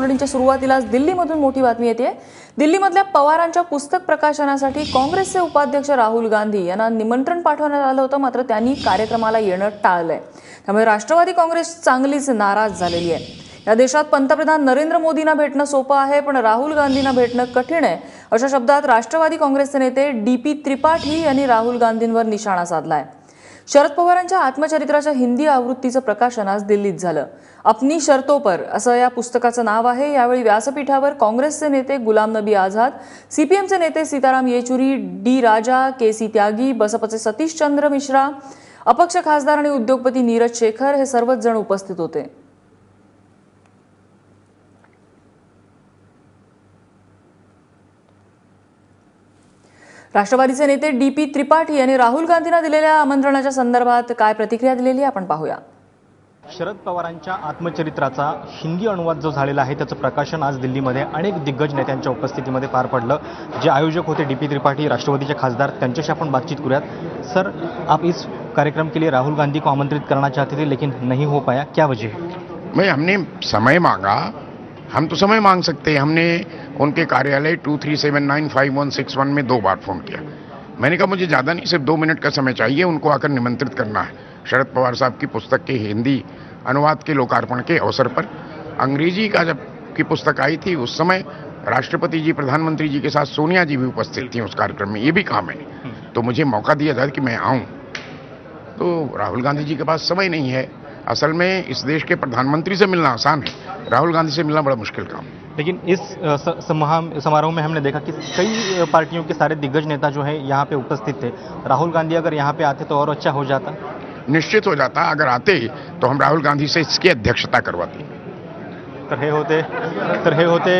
बुलेटिनच्या सुरुवातीलाच दिल्लीमधून मोठी बातमी येते. दिल्लीमधल्या पवारांच्या पुस्तक प्रकाशनासाठी काँग्रेसचे उपाध्यक्ष राहुल गांधी यांना निमंत्रण पाठवण्यात आलं होतं मात्र त्यांनी कार्यक्रमाला येणं टाळलंय. त्यामुळे राष्ट्रवादी काँग्रेस चांगलीच नाराज झालेली आहे. या देशात पंतप्रधान नरेंद्र मोदींना भेटणं सोपं आहे पण राहुल गांधींना भेटणं कठीण आहे. अशा शब्दात राष्ट्रवादी काँग्रेसचे नेते डी पी त्रिपाठी यांनी राहुल गांधींवर निशाणा साधला आहे शरद पवारांच्या आत्मचरित्राच्या हिंदी आवृत्तीचं प्रकाशन आज दिल्लीत झालं. अपनी शर्तो पर असं या पुस्तकाचं नाव आहे. यावेळी व्यासपीठावर काँग्रेसचे नेते गुलाम नबी आझाद सीपीएमचे नेते Sitaram Yechury D Raja K C Tyagi बसपचे Satish Chandra Mishra अपक्ष खासदार आणि उद्योगपती नीरज शेखर हे सर्वच जण उपस्थित होते. राष्ट्रवादीचे नेते डी पी त्रिपाठी यांनी राहुल गांधींना दिलेल्या आमंत्रणाच्या संदर्भात काय प्रतिक्रिया दिलेली आहे आपण पाहूया. शरद पवारांच्या आत्मचरित्राचा हिंदी अनुवाद जो झालेला आहे त्याचं प्रकाशन आज दिल्लीमध्ये अनेक दिग्गज नेत्यांच्या उपस्थितीमध्ये पार पडलं. जे आयोजक होते डी पी त्रिपाठी राष्ट्रवादीचे खासदार त्यांच्याशी आपण बातचीत करूयात. सर आप इस कार्यक्रम के लिए राहुल गांधी को आमंत्रित करना चाहते थे लेकिन नहीं हो पाया. क्या वजह है? भाई हमने समय मांगा हम तो समय मांग सकते हैं। हमने उनके कार्यालय two three seven nine five one six one में दो बार फ़ोन किया। मैंने कहा, मुझे ज़्यादा नहीं, सिर्फ़ दो मिनट का समय चाहिए, उनको आकर निमंत्रित करना है। शरद पवार साहब की पुस्तक के हिंदी अनुवाद के लोकार्पण के अवसर पर अंग्रेज़ी का जब की पुस्तक आई थी, उस समय राष्ट्रपति जी, प्रधानमंत्री जी के साथ सोनिया जी भी उपस्थित थी उस कार्यक्रम में। ये भी काम है तो मुझे मौका दिया जाए कि मैं आऊँ। तो राहुल गांधी जी के पास समय नहीं है। असल में इस देश के प्रधानमंत्री से मिलना आसान है। राहुल गांधी से मिलना बड़ा मुश्किल काम। लेकिन इस समारोह में हमने देखा कि कई पार्टियों के सारे दिग्गज नेता जो है यहाँ पे उपस्थित थे। राहुल गांधी अगर यहाँ पे आते तो और अच्छा हो जाता। निश्चित हो जाता अगर आते तो हम राहुल गांधी से इसकी अध्यक्षता करवाते। तर हे होते तर हे होते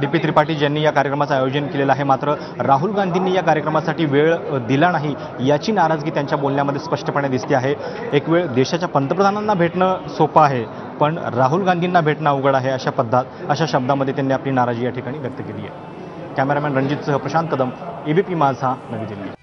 डी पी त्रिपाठी ज्यांनी या कार्यक्रमाचं आयोजन केलेलं आहे. मात्र राहुल गांधींनी या कार्यक्रमासाठी वेळ दिला नाही याची नाराजगी त्यांच्या बोलण्यामध्ये स्पष्टपणे दिसते आहे. एक वेळ देशाच्या पंतप्रधानांना भेटणं सोपं आहे. पण राहुल गांधींना भेटणं अवघड आहे अशा पद्धत अशा शब्दामध्ये त्यांनी आपली नाराजी या ठिकाणी व्यक्त केली आहे. कॅमेरामॅन रणजितसह प्रशांत कदम एबीपी माझा नवी दिल्ली.